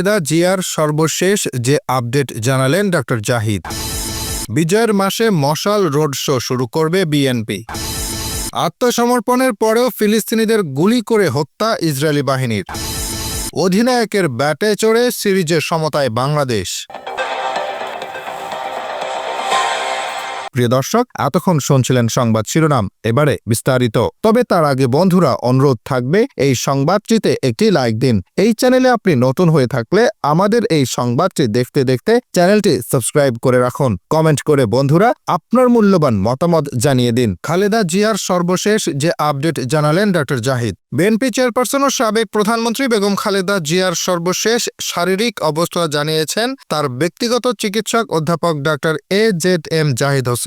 খালেদা জিয়ার সর্বশেষ যে আপডেট জানালেন ডক্টর জাহিদ। বিজয়ের মাসে মশাল রোড শো শুরু করবে বিএনপি। আত্মসমর্পণের পরেও ফিলিস্তিনিদের গুলি করে হত্যা ইসরায়েলি বাহিনীর। অধিনায়কের ব্যাটে চড়ে সিরিজের সমতায় বাংলাদেশ। প্রিয় দর্শক, এতক্ষণ শুনছিলেন সংবাদ শিরোনাম, এবারে বিস্তারিত। তবে তার আগে বন্ধুরা, অনুরোধ থাকবে এই সংবাদটিতে একটি লাইক দিন। এই চ্যানেলে আপনি নতুন হয়ে থাকলে আমাদের এই সংবাদটি দেখতে দেখতে চ্যানেলটি সাবস্ক্রাইব করে রাখুন। কমেন্ট করে বন্ধুরা আপনার মূল্যবান মতামত জানিয়ে দিন। খালেদা জিয়ার সর্বশেষ যে আপডেট জানালেন ডক্টর জাহিদ। বিএনপি চেয়ারপারসন ও সাবেক প্রধানমন্ত্রী বেগম খালেদা জিয়ার সর্বশেষ শারীরিক অবস্থা জানিয়েছেন তার ব্যক্তিগত চিকিৎসক অধ্যাপক doctor A Z M Zahid Hossain.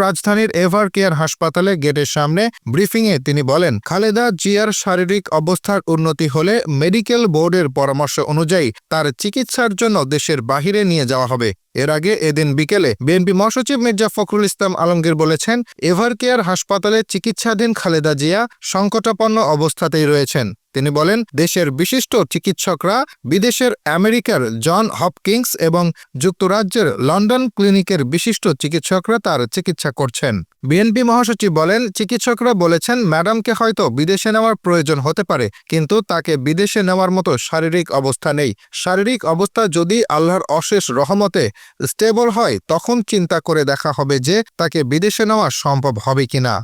রাজধানীর এভার কেয়ার হাসপাতালে গেটের সামনে ব্রিফিংয়ে তিনি বলেন খালেদা জিয়ার শারীরিক অবস্থার উন্নতি হলে মেডিকেল বোর্ডের পরামর্শ অনুযায়ী তার চিকিৎসার জন্য দেশের বাহিরে নিয়ে যাওয়া হবে এর আগে এদিন বিকেলে বিএনপি মহাসচিব মির্জা ফখরুল ইসলাম আলমগীর বলেছেন এভার কেয়ার হাসপাতালে চিকিৎসাধীন খালেদা জিয়া সংকটাপন্ন অবস্থাতেই রয়েছেন তিনি বলেন, দেশের বিশিষ্ট চিকিৎসকরা বিদেশের আমেরিকার জন হপকিংস এবং যুক্তরাজ্যের লন্ডন ক্লিনিকের বিশিষ্ট চিকিৎসকরা তার চিকিৎসা করছেন। বিএনপি মহাসচিব বলেন, চিকিৎসকরা বলেছেন, ম্যাডামকে হয়তো বিদেশে নেওয়ার প্রয়োজন হতে পারে, কিন্তু তাকে বিদেশে নেওয়ার মতো শারীরিক অবস্থা নেই। শারীরিক অবস্থা যদি আল্লাহর অশেষ রহমতে স্টেবল হয়, তখন চিন্তা করে দেখা হবে যে তাকে বিদেশে নেওয়া সম্ভব হবে কিনা।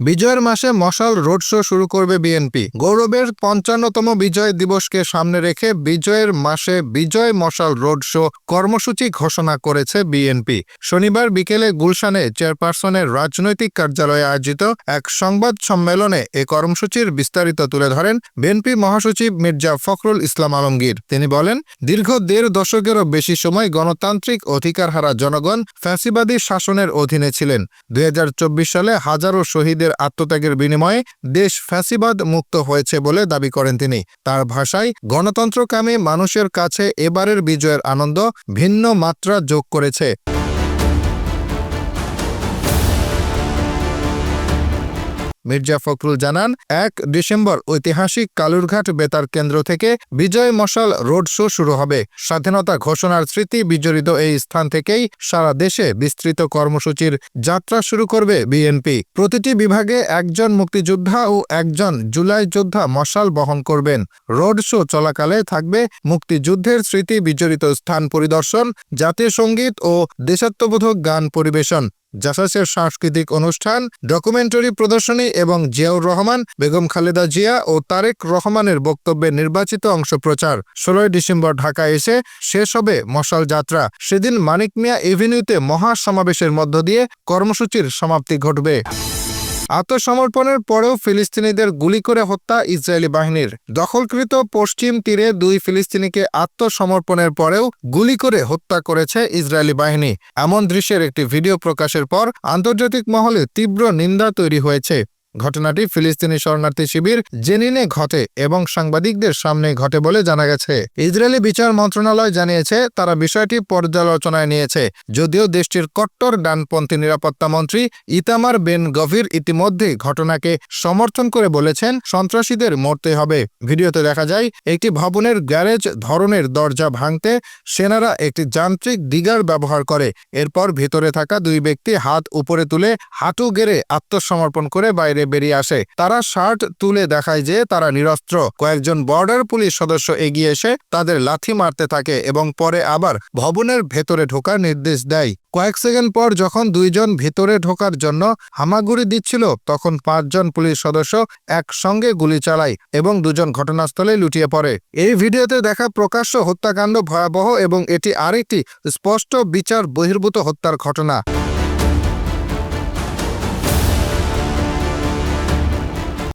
বিজয়ের মাসে মশাল রোড শো শুরু করবে বিএনপি। গৌরবের পঞ্চান্নতম বিজয় দিবসকে সামনে রেখে বিজয়ের মাসে বিজয় মশাল রোড শো কর্মসূচি ঘোষণা করেছে বিএনপি। শনিবার বিকেলে গুলশানে চেয়ারপারসনের রাজনৈতিক কার্যালয়ে আয়োজিত এক সংবাদ সম্মেলনে এ কর্মসূচির বিস্তারিত তুলে ধরেন বিএনপি মহাসচিব মির্জা ফখরুল ইসলাম আলমগীর। তিনি বলেন, দীর্ঘ দেড় দশকেরও বেশি সময় গণতান্ত্রিক অধিকার হারা জনগণ ফ্যাসিবাদী শাসনের অধীনে ছিলেন। দুই হাজার চব্বিশ সালে হাজারো শহীদের আত্মত্যাগের বিনিময়ে দেশ ফ্যাসিবাদ মুক্ত হয়েছে বলে দাবি করেন তিনি। তার ভাষায় গণতন্ত্রকামী মানুষের কাছে এবারের বিজয়ের আনন্দ ভিন্ন মাত্রা যোগ করেছে। মির্জা ফখরুল জানান, এক ডিসেম্বর ঐতিহাসিক কালুরঘাট বেতার কেন্দ্র থেকে বিজয় মশাল রোড শো শুরু হবে। স্বাধীনতা ঘোষণার স্মৃতি বিজড়িত এই স্থান থেকেই সারা দেশে বিস্তৃত কর্মসূচির যাত্রা শুরু করবে বিএনপি। প্রতিটি বিভাগে একজন মুক্তিযোদ্ধা ও একজন জুলাই যোদ্ধা মশাল বহন করবেন। রোড শো চলাকালে থাকবে মুক্তিযুদ্ধের স্মৃতি বিজড়িত স্থান পরিদর্শন, জাতীয় সংগীত ও দেশাত্মবোধক গান পরিবেশন। জাসাসের সাংস্কৃতিক অনুষ্ঠান ডকুমেন্টারি প্রদর্শনী এবং জিয়াউর রহমান, বেগম খালেদা জিয়া ও তারেক রহমানের বক্তব্যে নির্বাচিত অংশ প্রচার। ষোলোই ডিসেম্বর ঢাকায় এসে শেষ হবে মশাল যাত্রা। সেদিন মানিক মিয়া এভিনিউতে মহা সমাবেশের মধ্য দিয়ে কর্মসূচির সমাপ্তি ঘটবে। আত্মসমর্পণের পরেও ফিলিস্তিনিদের গুলি করে হত্যা ইসরায়েলি বাহিনীর। দখলকৃত পশ্চিম তীরে দুই ফিলিস্তিনিকে আত্মসমর্পণের পরেও গুলি করে হত্যা করেছে ইসরায়েলি বাহিনী। এমন দৃশ্যের একটি ভিডিও প্রকাশের পর আন্তর্জাতিক মহলে তীব্র নিন্দা তৈরি হয়েছে। ঘটনাটি ফিলিস্তিনি শরণার্থী শিবির জেনিনে ঘটে এবং সাংবাদিকদের সামনে ঘটে বলে জানা গেছে। ইসরায়েলি বিচার মন্ত্রণালয় জানিয়েছে, তারা বিষয়টি পর্যালোচনায় নিয়েছে। যদিও দেশটির কট্টর ডানপন্থী নিরাপত্তা মন্ত্রী ইতামার বেন গভীর ইতিমধ্যে ঘটনাকে সমর্থন করে বলেছেন, সন্ত্রাসীদের মরতে হবে। ভিডিওতে দেখা যায়, একটি ভবনের গ্যারেজ ধরনের দরজা ভাঙতে সেনারা একটি যান্ত্রিক দিগার ব্যবহার করে। এরপর ভেতরে থাকা দুই ব্যক্তি হাত উপরে তুলে হাঁটু গেড়ে আত্মসমর্পণ করে বাইরে বাইরে বেরিয়ে আসে। তারা শার্ট তুলে দেখায় যে তারা নিরস্ত্র। কয়েকজন বর্ডার পুলিশ সদস্য এগিয়ে এসে তাদের লাথি মারতে থাকে এবং পরে আবার ভবনের ভেতরে ঢোকার নির্দেশ দেয়। কয়েক সেকেন্ড পর যখন দুইজন ভেতরে ঢোকার জন্য হামাগুড়ি দিচ্ছিল, তখন পাঁচজন পুলিশ সদস্য একসঙ্গে গুলি চালায় এবং দুজন ঘটনাস্থলে লুটিয়ে পড়ে। এই ভিডিওতে দেখা প্রকাশ্য হত্যাকাণ্ড ভয়াবহ এবং এটি আরেকটি স্পষ্ট বিচার বহির্ভূত হত্যার ঘটনা।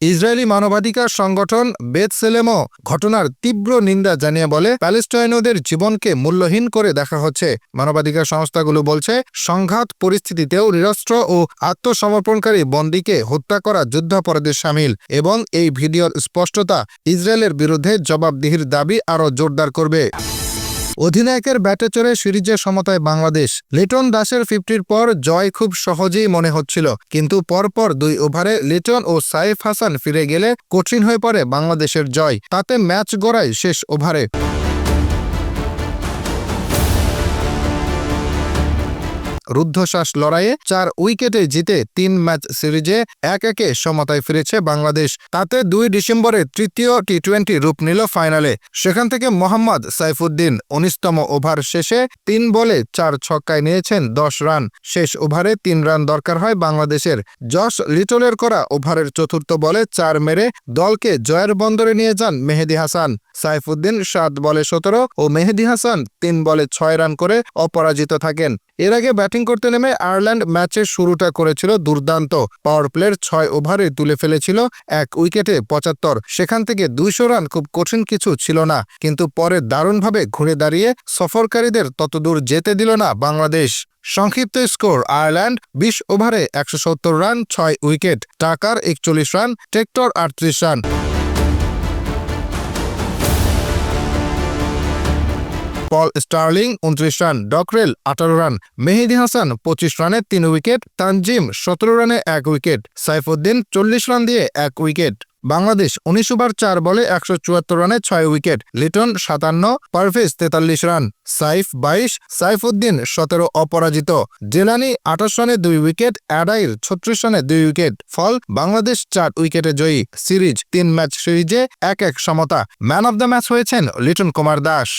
ইসরায়েলি মানবাধিকার সংগঠন বেতসেলেমও ঘটনার তীব্র নিন্দা জানিয়ে বলে, প্যালেস্টাইনদের জীবনকে মূল্যহীন করে দেখা হচ্ছে। মানবাধিকার সংস্থাগুলো বলছে, সংঘাত পরিস্থিতিতেও নিরস্ত্র ও আত্মসমর্পণকারী বন্দীকে হত্যা করা যুদ্ধাপরাধের সামিল এবং এই ভিডিওর স্পষ্টতা ইসরায়েলের বিরুদ্ধে জবাবদিহির দাবি আরও জোরদার করবে। অধিনায়কের ব্যাটে চড়ে সিরিজে সমতায় বাংলাদেশ। লিটন দাসের ফিফটির পর জয় খুব সহজেই মনে হচ্ছিল, কিন্তু পরপর দুই ওভারে লিটন ও সাইফ হাসান ফিরে গেলে কঠিন হয়ে পড়ে বাংলাদেশের জয়। তাতে ম্যাচ গড়ায় শেষ ওভারে। রুদ্ধশ্বাস লড়াইয়ে চার উইকেটে জিতে তিন ম্যাচ সিরিজে এক একে সমতায় ফিরেছে বাংলাদেশ। তাতে দুই ডিসেম্বরে তৃতীয় টি টোয়েন্টি রূপ নিল ফাইনালে। সেখান থেকে মোহাম্মদ সাইফুদ্দিন উনিশতম ওভার শেষে তিন বলে চার ছক্কায় নিয়েছেন দশ রান। শেষ ওভারে তিন রান দরকার হয় বাংলাদেশের। যশ লিটলের করা ওভারের চতুর্থ বলে চার মেরে দলকে জয়ের বন্দরে নিয়ে যান মেহেদি হাসান। সাইফুদ্দিন সাত বলে সতেরো ও মেহেদি হাসান তিন বলে ছয় রান করে অপরাজিত থাকেন। এর আগে ব্যাটিং করতে নেমে আয়ারল্যান্ড ম্যাচের শুরুটা করেছিল দুর্দান্ত। পাওয়ার প্লের ছয় ওভারে তুলে ফেলেছিল এক উইকেটে পঁচাত্তর। সেখান থেকে দুইশো রান খুব কঠিন কিছু ছিল না, কিন্তু পরে দারুণভাবে ঘুরে দাঁড়িয়ে সফরকারীদের ততদূর যেতে দিল না বাংলাদেশ। সংক্ষিপ্ত স্কোর, আয়ারল্যান্ড বিশ ওভারে একশো সত্তর রান, ছয় উইকেট। টাকার একচল্লিশ রান টেক্টর আটত্রিশ রান। পল স্টার্লিং, উনত্রিশ রান ডকরেল আঠারো রান। মেহেদি হাসান, পঁচিশ রানে তিন উইকেট। তানজিম, সতেরো রানে এক উইকেট। সাইফুদ্দিন, চল্লিশ রান দিয়ে এক উইকেট। বাংলাদেশ, উনিশ ওভার, চার বলে একশো চুয়াত্তর রানে ছয় উইকেট। লিটন, সাতান্ন, পারভেজ, তেতাল্লিশ রান। সাইফ, বাইশ। সাইফুদ্দিন, সতেরো, অপরাজিত। জেলানি, আঠাশ রানে দুই উইকেট। অ্যাডাইর ছত্রিশ রানে দুই উইকেট। ফল, বাংলাদেশ, চার উইকেটে জয়ী। সিরিজ, তিন ম্যাচ সিরিজে এক এক সমতা। ম্যান অব দ্য ম্যাচ হয়েছেন লিটন কুমার দাস।